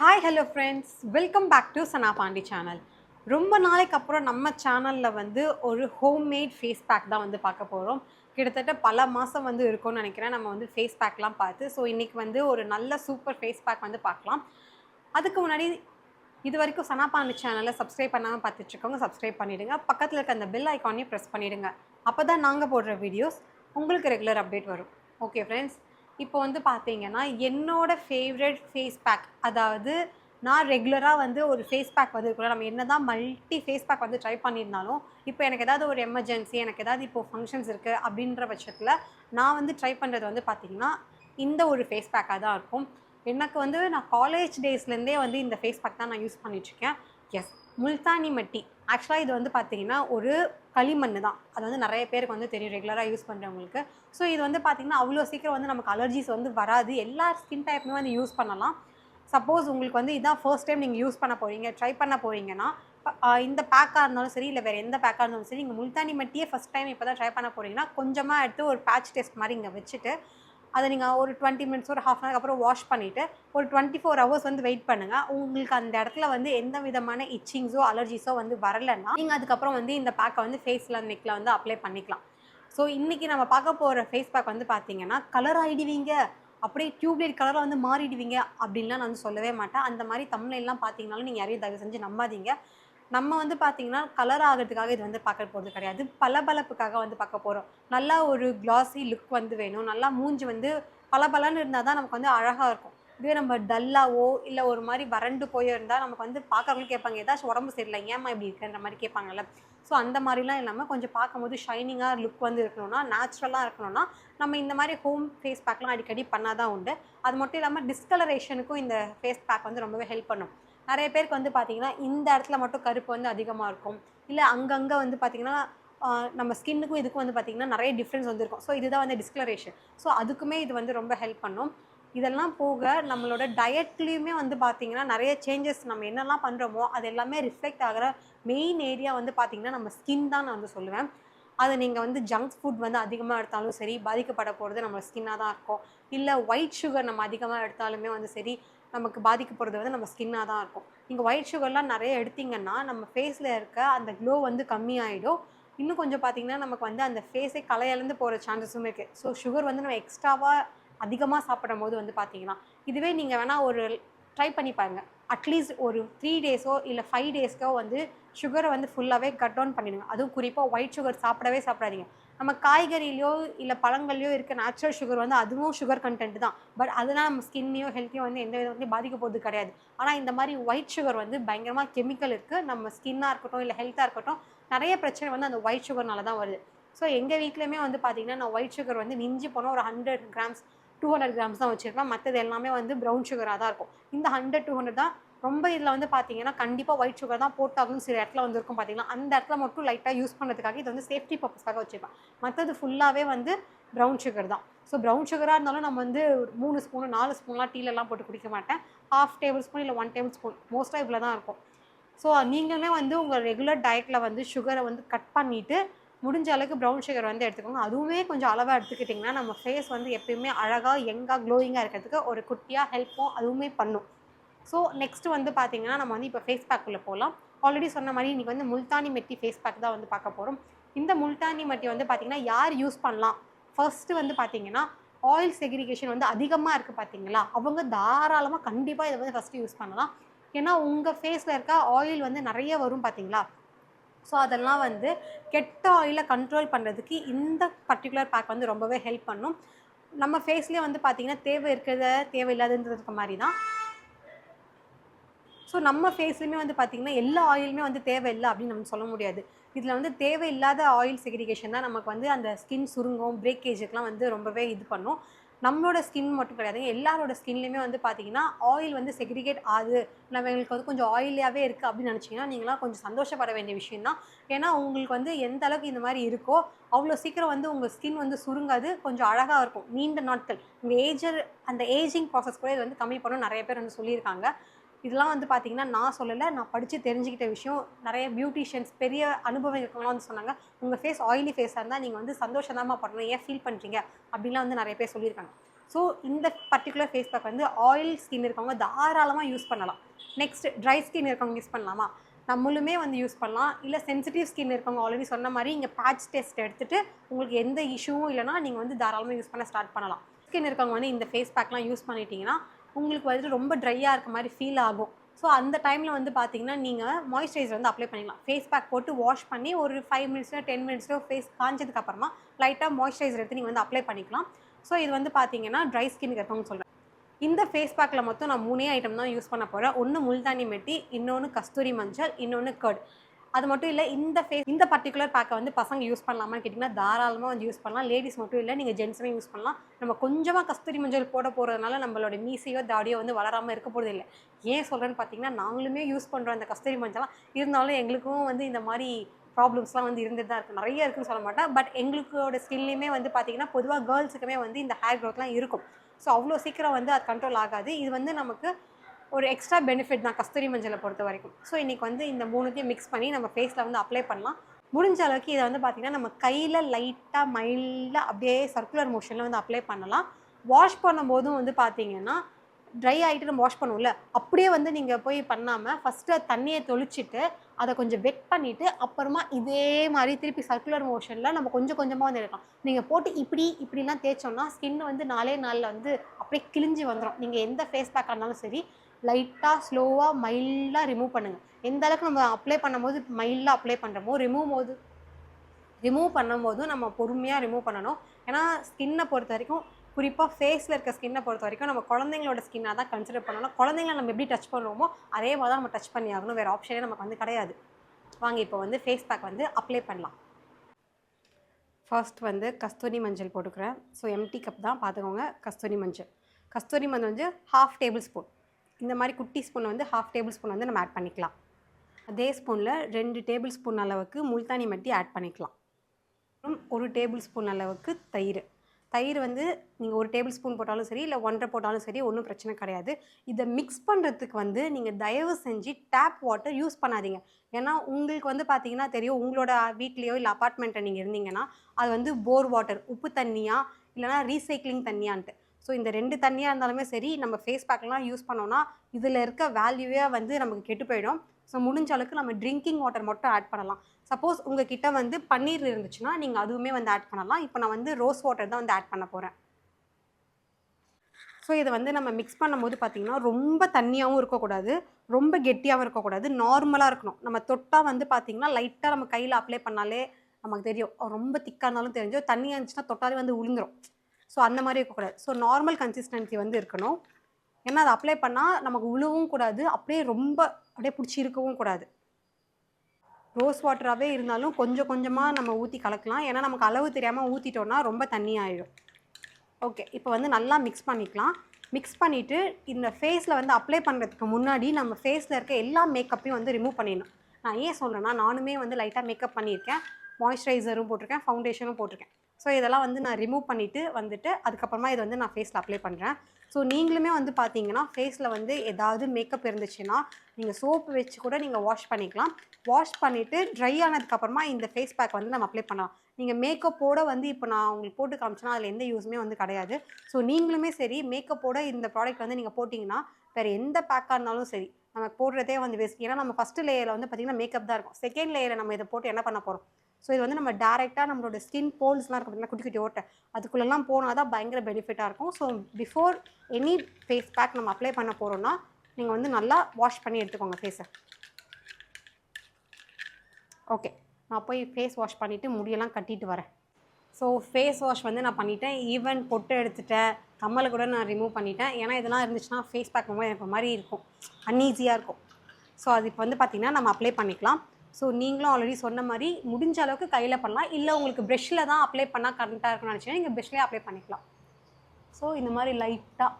Hi hello friends welcome back to Sana Pandi channel ரொம்ப நாளைக்கு அப்புறம் நம்ம சேனலில் வந்து ஒரு ஹோம்மேட் ஃபேஸ் பேக் தான் வந்து பார்க்க போகிறோம் கிட்டத்தட்ட பல மாதம் வந்து இருக்கும்னு நினைக்கிறேன். நம்ம வந்து ஃபேஸ் பேக்லாம் பார்த்து ஸோ இன்றைக்கி வந்து ஒரு நல்ல சூப்பர் ஃபேஸ் பேக் வந்து பார்க்கலாம். அதுக்கு முன்னாடி இது வரைக்கும் சனா பாண்டி சேனலை சப்ஸ்கிரைப் பண்ணாமல் பார்த்துட்ருக்கவங்க சப்ஸ்கிரைப் பண்ணிவிடுங்க பக்கத்தில் இருக்க அந்த பெல் ஐக்கானையும் ப்ரெஸ் பண்ணிவிடுங்க அப்போ தான் நாங்கள் போடுற வீடியோஸ் உங்களுக்கு ரெகுலர் அப்டேட் வரும். ஓகே ஃப்ரெண்ட்ஸ் இப்போ வந்து பார்த்தீங்கன்னா என்னோட ஃபேவரட் ஃபேஸ் பேக் அதாவது நான் ரெகுலராக வந்து ஒரு ஃபேஸ் பேக் வந்து நம்ம என்ன தான் மல்டி ஃபேஸ் பேக் வந்து ட்ரை பண்ணியிருந்தாலும் இப்போ எனக்கு ஏதாவது ஒரு எமர்ஜென்சி எனக்கு ஏதாவது இப்போ ஃபங்க்ஷன்ஸ் இருக்குது அப்படின்ற பட்சத்தில் நான் வந்து ட்ரை பண்ணுறது வந்து பார்த்திங்கன்னா இந்த ஒரு ஃபேஸ் பேக்காக தான் இருக்கும். எனக்கு வந்து நான் காலேஜ் டேஸ்லேருந்தே வந்து இந்த ஃபேஸ் பேக் தான் நான் யூஸ் பண்ணிட்டுருக்கேன் எஸ் முல்தானி மட்டி. ஆக்சுவலாக இது வந்து பார்த்தீங்கன்னா ஒரு களிமண் தான். அது வந்து நிறைய பேருக்கு வந்து தெரியும். ரெகுலராக யூஸ் பண்ணுறவங்களுக்கு ஸோ இது வந்து பார்த்திங்கன்னா அவ்வளோ சீக்கிரம் வந்து நமக்கு அலர்ஜிஸ் வந்து வராது. எல்லா ஸ்கின் டைப்புமே வந்து யூஸ் பண்ணலாம். சப்போஸ் உங்களுக்கு வந்து இதான் ஃபர்ஸ்ட் டைம் நீங்கள் யூஸ் பண்ண போகிறீங்க ட்ரை பண்ண போகிறீங்கன்னா இந்த பேக்காக இருந்தாலும் சரி இல்லை வேறு எந்த பேக்காக இருந்தாலும் சரி நீங்கள் முல்தானி மட்டியே ஃபஸ்ட் டைம் இப்போ தான் ட்ரை பண்ண போகிறீங்கன்னா கொஞ்சமாக எடுத்து ஒரு பேட்ச் டெஸ்ட் மாதிரி இங்கே வச்சுட்டு அதை நீங்கள் ஒரு டுவெண்ட்டி மினிட்ஸ் ஒரு ஹாஃப் அன் அப்புறம் வாஷ் பண்ணிவிட்டு ஒரு டுவெண்ட்டி ஃபோர் ஹவர்ஸ் வந்து வெயிட் பண்ணுங்கள் உங்களுக்கு அந்த இடத்துல வந்து எந்த விதமான இச்சிங்ஸோ அலர்ஜிஸோ வந்து வரலைன்னா நீங்கள் அதுக்கப்புறம் வந்து இந்த பேக்கை வந்து ஃபேஸில் நெக்கில் வந்து அப்ளை பண்ணிக்கலாம். ஸோ இன்றைக்கி நம்ம பார்க்க போகிற ஃபேஸ் பேக் வந்து பார்த்தீங்கன்னா கலர் ஆகிடுவீங்க அப்படியே டியூப்லைட் கலராக வந்து மாறிடுவீங்க அப்படின்லாம் நான் வந்து சொல்லவே மாட்டேன். அந்த மாதிரி தமிழ்லாம் பார்த்தீங்கனாலும் நீங்கள் யாரையும் தயவு செஞ்சு நம்பாதீங்க. நம்ம வந்து பார்த்திங்கன்னா கலர் ஆகிறதுக்காக இது வந்து பார்க்க போகிறது கிடையாது. பளபளப்புக்காக வந்து பார்க்க போகிறோம் நல்லா ஒரு கிளாஸி லுக் வந்து வேணும். நல்லா மூஞ்சி வந்து பளபளன்னு இருந்தால் தான் நமக்கு வந்து அழகாக இருக்கும். இதுவே நம்ம டல்லாவோ இல்லை ஒரு மாதிரி வறண்டு போயோ இருந்தால் நமக்கு வந்து பார்க்கறவங்களும் கேட்பாங்க ஏதாச்சும் உடம்பு சரியில்லை ஏமா இப்படி இருக்குன்ற மாதிரி கேட்பாங்கல்ல? ஸோ அந்த மாதிரிலாம் இல்லாமல் கொஞ்சம் பார்க்கும்போது ஷைனிங்காக லுக் வந்து இருக்கணும்னா நேச்சுரலாக இருக்கணும்னா நம்ம இந்த மாதிரி ஹோம் ஃபேஸ் பேக்லாம் அடிக்கடி பண்ணால் தான் உண்டு. அது மட்டும் இல்லாமல் டிஸ்கலரேஷனுக்கும் இந்த ஃபேஸ் பேக் வந்து ரொம்பவே ஹெல்ப் பண்ணும். நிறைய பேருக்கு வந்து பார்த்தீங்கன்னா இந்த இடத்துல மட்டும் கருப்பு வந்து அதிகமாக இருக்கும். இல்லை அங்கங்கே வந்து பார்த்தீங்கன்னா நம்ம ஸ்கின்னுக்கும் இதுக்கும் வந்து பார்த்திங்கன்னா நிறைய டிஃப்ரென்ஸ் வந்துருக்கும். ஸோ இதுதான் வந்து டிஸ்கலரேஷன் ஸோ அதுக்குமே இது வந்து ரொம்ப ஹெல்ப் பண்ணும். இதெல்லாம் போக நம்மளோட டயட்லேயுமே வந்து பார்த்திங்கன்னா நிறைய சேஞ்சஸ் நம்ம என்னெல்லாம் பண்ணுறோமோ அது எல்லாமே ரிஃப்ளெக்ட் ஆகிற மெயின் ஏரியா வந்து பார்த்திங்கன்னா நம்ம ஸ்கின் தான் நான் வந்து சொல்லுவேன். அதை நீங்கள் வந்து ஜங்க் ஃபுட் வந்து அதிகமாக எடுத்தாலும் சரி பாதிக்கப்பட போகிறது நம்ம ஸ்கின்னாக தான் இருக்கும். இல்லை ஒயிட் சுகர் நம்ம அதிகமாக எடுத்தாலுமே வந்து சரி நமக்கு பாதிக்க போகிறது வந்து நம்ம ஸ்கின்னாக தான் இருக்கும். நீங்கள் ஒயிட் சுகர்லாம் நிறைய எடுத்திங்கன்னா நம்ம ஃபேஸில் இருக்க அந்த க்ளோ வந்து கம்மியாயிடும். இன்னும் கொஞ்சம் பார்த்தீங்கன்னா நமக்கு வந்து அந்த ஃபேஸே கலையிலேருந்து போகிற சான்சஸும் இருக்குது ஸோ சுகர் வந்து நம்ம எக்ஸ்ட்ராவாக அதிகமாக சாப்பிடும் போது வந்து பார்த்திங்கன்னா இதுவே நீங்கள் வேணால் ஒரு ட்ரை பண்ணி பாருங்க. அட்லீஸ்ட் ஒரு த்ரீ டேஸோ இல்லை ஃபைவ் டேஸ்க்கோ வந்து சுகரை வந்து ஃபுல்லாகவே கட் டவுன் பண்ணிடுங்க. அதுவும் குறிப்பாக ஒயிட் சுகர் சாப்பிடவே சாப்பிடாதீங்க. நம்ம காய்கறியிலையோ இல்லை பழங்கள்லையோ இருக்க நேச்சுரல் சுகர் வந்து அதுவும் சுகர் கண்டென்ட் தான். பட் அதனால் நம்ம ஸ்கின்னையோ ஹெல்த்தையோ வந்து எந்த விதத்துலையும் பாதிக்க போகிறது கிடையாது. ஆனால் இந்த மாதிரி ஒயிட் சுகர் வந்து பயங்கரமாக கெமிக்கல் இருக்குது நம்ம ஸ்கின்னாக இருக்கட்டும் இல்லை ஹெல்த்தாக இருக்கட்டும் நிறைய பிரச்சனை வந்து அந்த ஒயிட் சுகர்னால தான் வருது. ஸோ எங்கள் வீட்லேயுமே வந்து பார்த்திங்கன்னா நான் ஒயிட் சுகர் வந்து மிஞ்சி போனால் ஒரு hundred grams two hundred grams தான் வச்சுருப்பேன். மற்றது எல்லாமே வந்து ப்ரௌன் சுகராக தான் இருக்கும். இந்த ஹண்ட்ரட் டூ ஹண்ட்ரட் தான் ரொம்ப இதில் வந்து பார்த்தீங்கன்னா கண்டிப்பாக ஒயிட் சுகர் தான் போட்டாகும் சில இடத்துல வந்துருக்கும் பார்த்தீங்கன்னா அந்த இடத்துல மட்டும் லைட்டாக யூஸ் பண்ணுறதுக்காக இது வந்து சேஃப்டி பர்பஸ்க்காக வச்சுருப்பேன் மற்றது ஃபுல்லாகவே வந்து ப்ரௌன் சுகர் தான். ஸோ ப்ரௌன் சுகராக இருந்தாலும் நம்ம வந்து மூணு ஸ்பூனு நாலு ஸ்பூன்லாம் டீலெலாம் போட்டு குடிக்க மாட்டேன். ஹாஃப் டேபிள் ஸ்பூன் இல்லை ஒன் டேபிள் ஸ்பூன் மோஸ்ட்டாக இவ்வளோ தான் இருக்கும். ஸோ நீங்களுமே வந்து உங்கள் ரெகுலர் டயட்டில் வந்து சுகரை வந்து கட் பண்ணிவிட்டு முடிஞ்ச அளவுக்கு ப்ரௌன் சுகர் வந்து எடுத்துக்கோங்க. அதுவுமே கொஞ்சம் அளவாக எடுத்துக்கிட்டிங்கன்னா நம்ம ஃபேஸ் வந்து எப்பயுமே அழகாக யங்காக க்ளோயிங்காக இருக்கிறதுக்கு ஒரு குட்டியாக ஹெல்ப்பும் அதுவுமே பண்ணும். ஸோ நெக்ஸ்ட் வந்து பார்த்தீங்கன்னா நம்ம வந்து இப்போ ஃபேஸ் பேக்குள்ளே போகலாம் ஆல்ரெடி சொன்ன மாதிரி இன்றைக்கி வந்து முல்தானி மெட்டி ஃபேஸ் பேக் தான் வந்து பார்க்க போகிறோம் இந்த முல்தானி மெட்டி வந்து பார்த்திங்கன்னா யார் யூஸ் பண்ணலாம்? ஃபர்ஸ்ட்டு வந்து பார்த்தீங்கன்னா ஆயில் செக்ரிகேஷன் வந்து அதிகமாக இருக்குது பார்த்தீங்களா அவங்க தாராளமாக கண்டிப்பாக இதை வந்து ஃபஸ்ட்டு யூஸ் பண்ணலாம். ஏன்னா உங்கள் ஃபேஸில் இருக்க ஆயில் வந்து நிறைய வரும் பார்த்தீங்களா ஸோ அதெல்லாம் வந்து கெட்ட ஆயிலை கண்ட்ரோல் பண்ணுறதுக்கு இந்த பர்டிகுலர் பேக் வந்து ரொம்பவே ஹெல்ப் பண்ணும். நம்ம ஃபேஸ்லேயே வந்து பார்த்திங்கன்னா தேவை இருக்கிறத தேவையில்லாததுன்றதுக்கு மாதிரி தான். ஸோ நம்ம ஃபேஸ்லையுமே வந்து பார்த்திங்கன்னா எல்லா ஆயிலுமே வந்து தேவையில்லை அப்படின்னு நம்ம சொல்ல முடியாது. இதில் வந்து தேவையில்லாத ஆயில் செக்ரிகேஷன் தான் நமக்கு வந்து அந்த ஸ்கின் சுருங்கும் பிரேக்கேஜுக்கெலாம் வந்து ரொம்பவே இது பண்ணும். நம்மளோட ஸ்கின் மட்டும் கிடையாது. எல்லாரோட ஸ்கின்லையுமே வந்து பார்த்தீங்கன்னா ஆயில் வந்து செக்ரிகேட் ஆகுது. நம்ம எங்களுக்கு வந்து கொஞ்சம் ஆயிலியாகவே இருக்குது அப்படின்னு நினச்சிங்கன்னா நீங்களாம் கொஞ்சம் சந்தோஷப்பட வேண்டிய விஷயம் தான். ஏன்னா உங்களுக்கு வந்து எந்த அளவுக்கு இந்த மாதிரி இருக்கோ அவ்வளோ சீக்கிரம் வந்து உங்கள் ஸ்கின் வந்து சுருங்காது. கொஞ்சம் அழகாக இருக்கும். நீண்ட நாட்கள். உங்கள் ஏஜர் அந்த ஏஜிங் ப்ராசஸ் கூட இது வந்து கம்மி பண்ணணும் நிறைய பேர் வந்து சொல்லியிருக்காங்க. இதெல்லாம் வந்து பார்த்தீங்கன்னா நான் சொல்லலை நான் படித்து தெரிஞ்சுக்கிட்ட விஷயம். நிறைய பியூட்டிஷியன்ஸ் பெரிய அனுபவம் இருக்கவங்களாம் வந்து சொன்னாங்க உங்கள் ஃபேஸ் ஆயிலி ஃபேஸாக இருந்தால் நீங்கள் வந்து சந்தோஷமாக பண்ணணும் ஏன் ஃபீல் பண்ணுறீங்க அப்படிலாம் வந்து நிறைய பேர் சொல்லியிருக்காங்க. ஸோ இந்த பர்டிகுலர் ஃபேஸ் பேக் வந்து ஆயில் ஸ்கின் இருக்கவங்க தாராளமாக யூஸ் பண்ணலாம். நெக்ஸ்ட் ட்ரை ஸ்கின் இருக்கவங்க யூஸ் பண்ணலாமா? நம்மளுமே வந்து யூஸ் பண்ணலாம். இல்லை சென்சிட்டிவ் ஸ்கின் இருக்கவங்க ஆல்ரெடி சொன்ன மாதிரி இங்கே பேட்ச் டெஸ்ட் எடுத்துட்டு உங்களுக்கு எந்த இஷ்யூவும் இல்லைனா நீங்கள் வந்து தாராளமாக யூஸ் பண்ண ஸ்டார்ட் பண்ணலாம். ஸ்கின் இருக்கவங்க வந்து இந்த ஃபேஸ் பேக்லாம் யூஸ் பண்ணிட்டீங்கன்னா உங்களுக்கு வந்துட்டு ரொம்ப ட்ரையாக இருக்க மாதிரி ஃபீல் ஆகும். ஸோ அந்த டைமில் வந்து பார்த்தீங்கன்னா நீங்கள் மாய்ஸ்சரைசர் வந்து அப்ளை பண்ணிக்கலாம். ஃபேஸ் பேக் போட்டு வாஷ் பண்ணி ஒரு ஃபைவ் மினிட்ஸில் டென் மினிட்ஸில் ஃபேஸ் காஞ்சதுக்கு அப்புறமா லைட்டாக மாய்ஸ்சரைசர் எடுத்து நீங்கள் வந்து அப்ளை பண்ணிக்கலாம். ஸோ இது வந்து பார்த்தீங்கன்னா ட்ரை ஸ்கின் இருக்கவங்க சொல்கிறேன் இந்த ஃபேஸ் பேக்கில் மொத்தம் நான் மூணே ஐட்டம் தான் யூஸ் பண்ண போகிறேன் ஒன்று முல்தானி மெட்டி இன்னொன்று கஸ்தூரி மஞ்சள் இன்னொன்று கர்ட் அது மட்டும் இல்லை இந்த ஃபேஸ் இந்த பர்டிகுலர் பேக்கை வந்து பசங்க யூஸ் பண்ணலாமான்னு கேட்டிங்கன்னா தாராளமாக வந்து யூஸ் பண்ணலாம். லேடிஸ் மட்டும் இல்லை நீங்கள் ஜென்ஸுமே யூஸ் பண்ணலாம். நம்ம கொஞ்சமாக கஸ்தூரி மஞ்சள் போட போகிறதுனால நம்மளோட மீசையோ தாடியோ வந்து வளராமல் இருக்க போகிறது இல்லை. ஏன் சொல்கிறேன்னு பார்த்தீங்கன்னா நாங்களுமே யூஸ் பண்ணுறோம் இந்த கஸ்தூரி மஞ்சள்லாம். இருந்தாலும் எங்களுக்கும் வந்து இந்த மாதிரி ப்ராப்ளம்ஸ்லாம் வந்து இருந்துட்டு தான் இருக்குது நிறைய இருக்குன்னு சொல்ல மாட்டேன். பட் எங்களுக்கோட ஸ்கின்லேயுமே வந்து பார்த்தீங்கன்னா பொதுவாக கேர்ள்ஸுக்குமே வந்து இந்த ஹேர் க்ரோத்லாம் இருக்கும். ஸோ அவ்வளோ சீக்கிரம் வந்து அது கண்ட்ரோல் ஆகாது. இது வந்து நமக்கு ஒரு எக்ஸ்ட்ரா பெனிஃபிட் தான் கஸ்தூரி மஞ்சளை பொறுத்த வரைக்கும். ஸோ இன்றைக்கி வந்து இந்த மூணுத்தையும் மிக்ஸ் பண்ணி நம்ம ஃபேஸில் வந்து அப்ளை பண்ணலாம். முடிஞ்ச அளவுக்கு இதை வந்து பார்த்திங்கன்னா நம்ம கையில் லைட்டாக மைல்டாக அப்படியே சர்க்குலர் மோஷனில் வந்து அப்ளை பண்ணலாம். வாஷ் பண்ணும்போதும் வந்து பார்த்திங்கன்னா ட்ரை ஆகிட்டு நம்ம வாஷ் பண்ணுவோம்ல அப்படியே வந்து நீங்கள் போய் பண்ணாமல் ஃபஸ்ட்டு தண்ணியை தொளிச்சிட்டு அதை கொஞ்சம் வெட் பண்ணிவிட்டு அப்புறமா இதே மாதிரி திருப்பி சர்க்குலர் மோஷனில் நம்ம கொஞ்சம் கொஞ்சமாக வந்து எடுக்கலாம். நீங்கள் போட்டு இப்படி இப்படிலாம் தேய்ச்சோம்னா ஸ்கின் வந்து நாலே நாளில் வந்து அப்படியே கிழிஞ்சு வந்துடும் நீங்கள் எந்த ஃபேஸ் பேக்காக இருந்தாலும் சரி லைட்டாக ஸ்லோவாக மைல்டாக ரிமூவ் பண்ணுங்கள் எந்த அளவுக்கு நம்ம அப்ளை பண்ணும்போது மைல்டாக அப்ளை பண்ணுறோமோ ரிமூவ் போது ரிமூவ் பண்ணும்போதும் நம்ம பொறுமையாக ரிமூவ் பண்ணணும். ஏன்னா ஸ்கின்னை பொறுத்த வரைக்கும் குறிப்பாக ஃபேஸில் இருக்க ஸ்கின்னை பொறுத்த வரைக்கும் நம்ம குழந்தைங்களோட ஸ்கின்னாக தான் கன்சிடர் பண்ணணும். குழந்தைங்கள நம்ம எப்படி டச் பண்ணுவோமோ அதே மாதிரி தான் நம்ம டச் பண்ணி ஆகணும். வேறு ஆப்ஷனே நமக்கு வந்து கிடையாது. வாங்க இப்போ வந்து ஃபேஸ் பேக் வந்து அப்ளை பண்ணலாம். ஃபர்ஸ்ட் வந்து கஸ்தூரி மஞ்சள் போட்டுக்கிறேன். ஸோ எம்டி கப் தான் பார்த்துக்கோங்க. கஸ்தூரி மஞ்சள். கஸ்தூரி மஞ்சள் வந்து ஹாஃப் டேபிள் ஸ்பூன் இந்த மாதிரி குட்டி ஸ்பூன் வந்து ஹாஃப் டேபிள் ஸ்பூன் வந்து நம்ம ஆட் பண்ணிக்கலாம். அதே ஸ்பூனில் ரெண்டு டேபிள் ஸ்பூன் அளவுக்கு முல்தானி மட்டி ஆட் பண்ணிக்கலாம். அப்புறம் ஒரு டேபிள் ஸ்பூன் அளவுக்கு தயிர். தயிர் வந்து நீங்கள் ஒரு டேபிள் ஸ்பூன் போட்டாலும் சரி இல்லை ஒன்றரை போட்டாலும் சரி ஒன்றும் பிரச்சனை கிடையாது. இதை மிக்ஸ் பண்ணுறதுக்கு வந்து நீங்கள் தயவு செஞ்சு டேப் வாட்டர் யூஸ் பண்ணாதீங்க. ஏன்னா உங்களுக்கு வந்து பார்த்தீங்கன்னா தெரியும் உங்களோட வீட்லேயோ இல்லை அப்பார்ட்மெண்ட்டில் நீங்கள் இருந்தீங்கன்னா அது வந்து போர் வாட்டர் உப்பு தண்ணியாக இல்லைனா ரீசைக்ளிங் தண்ணியான்ட்டு. ஸோ இந்த ரெண்டு தண்ணியாக இருந்தாலுமே சரி நம்ம ஃபேஸ் பேக்லாம் யூஸ் பண்ணோன்னா இதில் இருக்க வேல்யூவே வந்து நமக்கு கெட்டு போயிடும். ஸோ முடிஞ்ச அளவுக்கு நம்ம ட்ரிங்கிங் வாட்டர் மட்டும் ஆட் பண்ணலாம். சப்போஸ் உங்ககிட்ட வந்து பன்னீர் இருந்துச்சுன்னா நீங்கள் அதுவுமே வந்து ஆட் பண்ணலாம். இப்போ நான் வந்து ரோஸ் வாட்டர் தான் வந்து ஆட் பண்ண போகிறேன் ஸோ இதை வந்து நம்ம மிக்ஸ் பண்ணும்போது பார்த்திங்கன்னா ரொம்ப தண்ணியாகவும் இருக்கக்கூடாது. ரொம்ப கெட்டியாகவும் இருக்கக்கூடாது. நார்மலாக இருக்கணும். நம்ம தொட்டால் வந்து பார்த்திங்கன்னா லைட்டாக நம்ம கையில் அப்ளை பண்ணாலே நமக்கு தெரியும். ரொம்ப திக்காக இருந்தாலும் தெரிஞ்சோ தண்ணியாக இருந்துச்சுன்னா தொட்டாலே வந்து உளுந்துரும். ஸோ அந்த மாதிரி இருக்கக்கூடாது ஸோ நார்மல் கன்சிஸ்டன்சி வந்து இருக்கணும். ஏன்னா அதை அப்ளை பண்ணால் நமக்கு உழுவும் கூடாது. அப்படியே ரொம்ப அப்படியே பிடிச்சி இருக்கவும் கூடாது. ரோஸ் வாட்டராகவே இருந்தாலும் கொஞ்சம் கொஞ்சமாக நம்ம ஊற்றி கலக்கலாம். ஏன்னா நமக்கு அளவு தெரியாமல் ஊற்றிட்டோன்னா ரொம்ப தண்ணி ஆகிடும் ஓகே இப்போ வந்து நல்லா மிக்ஸ் பண்ணிக்கலாம். மிக்ஸ் பண்ணிவிட்டு இந்த ஃபேஸில் வந்து அப்ளை பண்ணுறதுக்கு முன்னாடி நம்ம ஃபேஸில் இருக்க எல்லா மேக்கப்பையும் வந்து ரிமூவ் பண்ணிடணும். நான் ஏன் சொல்கிறேன்னா நானுமே வந்து லைட்டாக மேக்கப் பண்ணியிருக்கேன். மாய்ஸ்சரைசரும் போட்டிருக்கேன். ஃபவுண்டேஷனும் போட்டிருக்கேன். ஸோ இதெல்லாம் வந்து நான் ரிமூவ் பண்ணிவிட்டு வந்துட்டு அதுக்கப்புறமா இதை வந்து நான் ஃபேஸில் அப்ளை பண்ணுறேன் ஸோ நீங்களுமே வந்து பார்த்தீங்கன்னா ஃபேஸில் வந்து ஏதாவது மேக்கப் இருந்துச்சுன்னா நீங்கள் சோப்பு வச்சு கூட நீங்கள் வாஷ் பண்ணிக்கலாம். வாஷ் பண்ணிவிட்டு ட்ரை ஆனதுக்கப்புறமா இந்த ஃபேஸ் பேக் வந்து நம்ம அப்ளை பண்ணலாம். நீங்கள் மேக்கப்போட வந்து இப்போ நான் உங்களுக்கு போட்டு காமிச்சேன்னா அதில் எந்த யூஸுமே வந்து கிடையாது. ஸோ நீங்களுமே சரி மேக்கப்போட இந்த ப்ராடக்ட் வந்து நீங்கள் போட்டிங்கன்னா வேறு எந்த பேக்காக இருந்தாலும் சரி நம்ம போடுறதே வந்து வேஸ்ட் ஏன்னா நம்ம ஃபஸ்ட்டு லேயரில் வந்து பார்த்திங்கன்னா மேக்கப் தான் இருக்கும். செகண்ட் லேயரில் நம்ம இதை போட்டு என்ன பண்ண போகிறோம் ஸோ இது வந்து நம்ம டேரெக்டாக நம்மளோட ஸ்கின் போல்ஸ்லாம் இருக்கும் பார்த்தீங்கன்னா குட்டி குட்டி ஓட்டை. அதுக்குள்ளெல்லாம் போனால் தான் பயங்கர பெனிஃபிட்டாக இருக்கும். So before any face pack நம்ம அப்ளை பண்ண போகிறோன்னா நீங்கள் வந்து நல்லா வாஷ் பண்ணி எடுத்துக்கோங்க ஃபேஸை ஓகே நான் போய் ஃபேஸ் வாஷ் பண்ணிவிட்டு முடியெல்லாம் கட்டிட்டு வரேன். ஸோ ஃபேஸ் வாஷ் வந்து நான் பண்ணிட்டேன். ஈவன் பொட்டு எடுத்துட்டேன். கம்மலை கூட நான் ரிமூவ் பண்ணிட்டேன். ஏன்னா இதெல்லாம் இருந்துச்சுன்னா ஃபேஸ் பேக் ரொம்ப எனக்கு மாதிரி இருக்கும். அன்ஈஸியாக இருக்கும். ஸோ அது இப்போ வந்து பார்த்திங்கன்னா நம்ம அப்ளை பண்ணிக்கலாம். ஸோ நீங்களும் ஆல்ரெடி சொன்ன மாதிரி முடிஞ்ச அளவுக்கு கையில் பண்ணலாம். இல்லை உங்களுக்கு ப்ரெஷ்ஷில் தான் அப்ளை பண்ணால் கரெக்டாக இருக்கும்னு நினச்சிங்கன்னா நீங்கள் ப்ரெஷ்லேயே அப்ளை பண்ணிக்கலாம். ஸோ இந்த மாதிரி லைட்டாக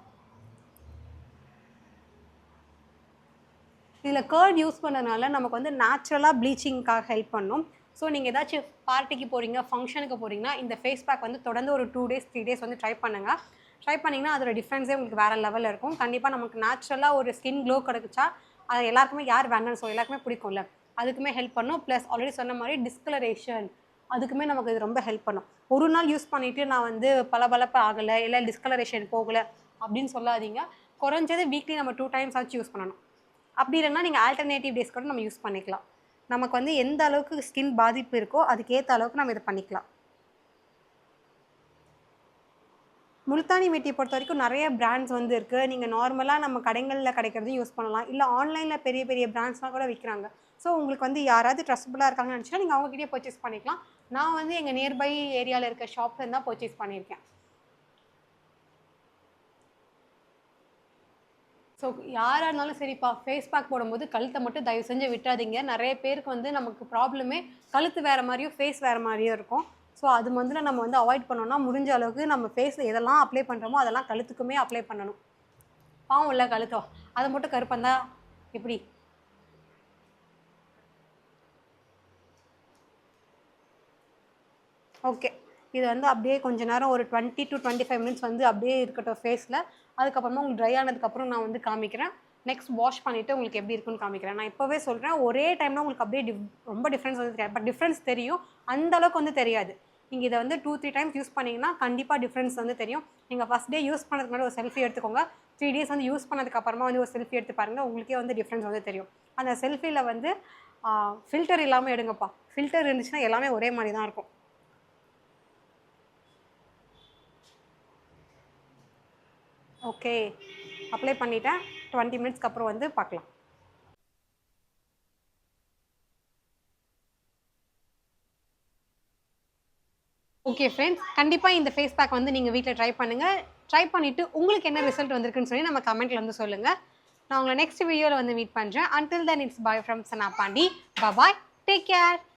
இதில் கேர்ட் யூஸ் பண்ணனால நமக்கு வந்து நேச்சுரலாக ப்ளீச்சிங்காக ஹெல்ப் பண்ணும். ஸோ நீங்கள் ஏதாச்சும் பார்ட்டிக்கு போகிறீங்க ஃபங்க்ஷனுக்கு போகிறீங்கன்னா இந்த ஃபேஸ் பேக் வந்து தொடர்ந்து ஒரு டூ டேஸ் த்ரீ டேஸ் வந்து ட்ரை பண்ணுங்கள் ட்ரை பண்ணிங்கன்னா அதோட டிஃப்ரென்ஸே உங்களுக்கு வேறு லெவலில் இருக்கும். கண்டிப்பாக நமக்கு நேச்சுரலாக ஒரு ஸ்கின் க்ளோ கிடைச்சா அது எல்லாருக்குமே யார் வேண்டாம்னு ஸோ எல்லாருக்குமே பிடிக்கும்ல. அதுக்குமே ஹெல்ப் பண்ணும். ப்ளஸ் ஆல்ரெடி சொன்ன மாதிரி டிஸ்கலரேஷன் அதுக்குமே நமக்கு இது ரொம்ப ஹெல்ப் பண்ணும். ஒரு நாள் யூஸ் பண்ணிவிட்டு நான் வந்து பளபளப்பு ஆகலை இல்லை டிஸ்கலரேஷன் போகலை அப்படின்னு சொல்லாதீங்க. குறைஞ்சது வீக்லி நம்ம டூ டைம்ஸ் ஆச்சு யூஸ் பண்ணணும். அப்படி இல்லைன்னா நீங்கள் ஆல்டர்னேட்டிவ் டேஸ் கூட நம்ம யூஸ் பண்ணிக்கலாம். நமக்கு வந்து எந்த அளவுக்கு ஸ்கின் பாதிப்பு இருக்கோ அதுக்கேற்ற அளவுக்கு நம்ம இதை பண்ணிக்கலாம். முல்தானி மெட்டியை பொறுத்த வரைக்கும் நிறைய பிராண்ட்ஸ் வந்து இருக்குது நீங்கள் நார்மலாக நம்ம கடைகளில் கிடைக்கிறதையும் யூஸ் பண்ணலாம். இல்லை ஆன்லைனில் பெரிய பெரிய பிராண்ட்ஸ்லாம் கூட விற்கிறாங்க ஸோ உங்களுக்கு வந்து யாராவது ட்ரஸ்டபுளாக இருக்காங்கன்னு நினச்சினா நீங்கள் அவங்ககிட்டயே பர்ச்சேஸ் பண்ணிக்கலாம். நான் வந்து எங்கள் நியர்பை ஏரியாவில் இருக்க ஷாப்லேருந்து தான் பர்ச்சேஸ் பண்ணியிருக்கேன். ஸோ யாராக இருந்தாலும் சரிப்பா ஃபேஸ் பேக் போடும்போது கழுத்தை மட்டும் தயவு செஞ்சு விட்டுறாதீங்க. நிறைய பேருக்கு வந்து நமக்கு ப்ராப்ளமே கழுத்து வேறு மாதிரியும் ஃபேஸ் வேறு மாதிரியும் இருக்கும். ஸோ அது வந்து நம்ம வந்து அவாய்ட் பண்ணோம்னா முடிஞ்ச அளவுக்கு நம்ம ஃபேஸில் எதெல்லாம் அப்ளை பண்ணுறோமோ அதெல்லாம் கழுத்துக்குமே அப்ளை பண்ணணும். பாவம் இல்லை கழுத்தோ அதை மட்டும் கருப்பந்தா எப்படி? ஓகே. இது வந்து அப்படியே கொஞ்ச நேரம் ஒரு twenty to twenty five minutes வந்து அப்படியே இருக்கட்டும் ஃபேஸில் அதுக்கப்புறமா உங்களுக்கு ட்ரை ஆனதுக்கப்புறம் நான் வந்து காமிக்கிறேன். நெக்ஸ்ட் வாஷ் பண்ணிவிட்டு உங்களுக்கு எப்படி இருக்குன்னு காமிக்கிறேன். நான் இப்போவே சொல்கிறேன் ஒரே டைமில் உங்களுக்கு அப்படியே டிஃப் ரொம்ப டிஃப்ரென்ஸ் வந்து தெரியாது. பட் டிஃப்ரென்ஸ் தெரியும். அந்தளவுக்கு வந்து தெரியாது. நீங்கள் இதை வந்து டூ த்ரீ டைம்ஸ் யூஸ் பண்ணிங்கன்னா கண்டிப்பாக டிஃப்ரென்ஸ் வந்து தெரியும். நீங்கள் ஃபஸ்ட் டே யூஸ் பண்ணதுக்கு முன்னாடி ஒரு செல்ஃபி எடுத்துக்கோங்க. த்ரீ டேஸ் வந்து யூஸ் பண்ணதுக்கு அப்புறமா வந்து ஒரு செல்ஃபி எடுத்து பாருங்கள் உங்களுக்கே வந்து டிஃப்ரென்ஸ் வந்து தெரியும். அந்த செல்ஃபியில் வந்து ஃபில்டர் இல்லாமல் எடுங்கப்பா. ஃபில்டர் இருந்துச்சுன்னா எல்லாமே ஒரே மாதிரி தான் இருக்கும். ஓகே. அப்ளை பண்ணிட்டேன். டுவெண்ட்டி மினிட்ஸ்க்கு அப்புறம் வந்து பார்க்கலாம். ஓகே ஃப்ரெண்ட்ஸ் கண்டிப்பாக இந்த ஃபேஸ் பேக் வந்து நீங்கள் வீட்டில் ட்ரை பண்ணுங்கள் ட்ரை பண்ணிவிட்டு உங்களுக்கு என்ன ரிசல்ட் வந்திருக்குன்னு சொல்லி நம்ம கமெண்ட்டில் வந்து சொல்லுங்கள் நான் உங்களை நெக்ஸ்ட் வீடியோவில் வந்து மீட் பண்ணுறேன் until then it's bye from Sana Pandi bye bye take care